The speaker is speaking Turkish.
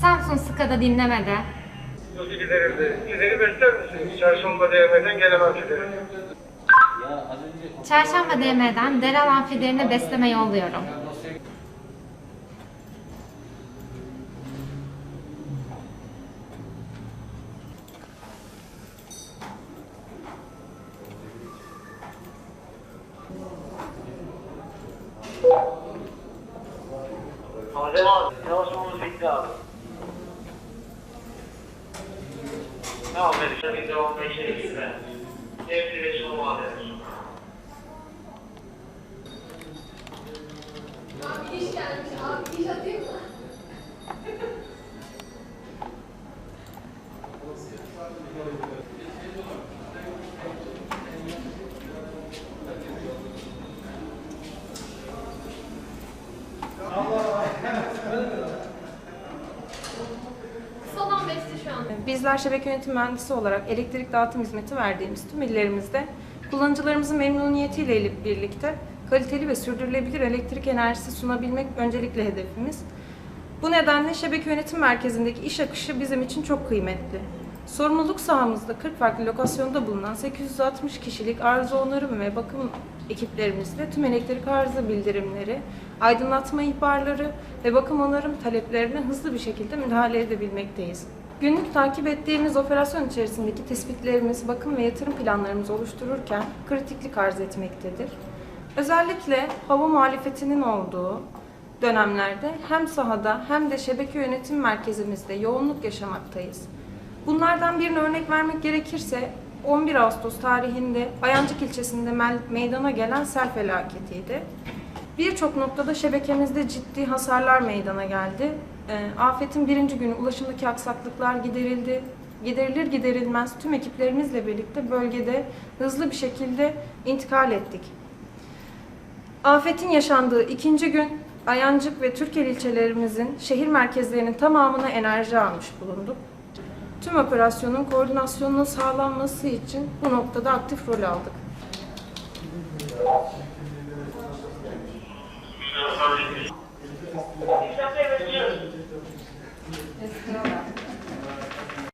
Samsun Ska'da dinlemede. Nasıl giderildi? Gideri bekler misiniz? Çarşamba değmeden gelemem giderim. Çarşamba DM'den Deral amfilerine besleme yolluyorum. Adem abi, çalışmamız bitti abi. Tamam, Melisa bir devam ben. Hepsi ve. Bizler şebeke yönetim mühendisi olarak elektrik dağıtım hizmeti verdiğimiz tüm illerimizde kullanıcılarımızın memnuniyetiyle birlikte kaliteli ve sürdürülebilir elektrik enerjisi sunabilmek öncelikle hedefimiz. Bu nedenle şebeke yönetim merkezindeki iş akışı bizim için çok kıymetli. Sorumluluk sahamızda 40 farklı lokasyonda bulunan 860 kişilik arıza onarım ve bakım ekiplerimizle tüm elektrik arıza bildirimleri, aydınlatma ihbarları ve bakım onarım taleplerine hızlı bir şekilde müdahale edebilmekteyiz. Günlük takip ettiğimiz operasyon içerisindeki tespitlerimiz, bakım ve yatırım planlarımızı oluştururken kritiklik arz etmektedir. Özellikle hava muhalefetinin olduğu dönemlerde hem sahada hem de şebeke yönetim merkezimizde yoğunluk yaşamaktayız. Bunlardan birini örnek vermek gerekirse 11 Ağustos tarihinde Ayancık ilçesinde meydana gelen sel felaketiydi. Birçok noktada şebekemizde ciddi hasarlar meydana geldi. Ee, afetin birinci günü ulaşımdaki aksaklıklar giderildi. Giderilir giderilmez tüm ekiplerimizle birlikte bölgede hızlı bir şekilde intikal ettik. Afetin yaşandığı ikinci gün Ayancık ve Türkiye ilçelerimizin şehir merkezlerinin tamamına enerji almış bulunduk. Tüm operasyonun koordinasyonunun sağlanması için bu noktada aktif rol aldık.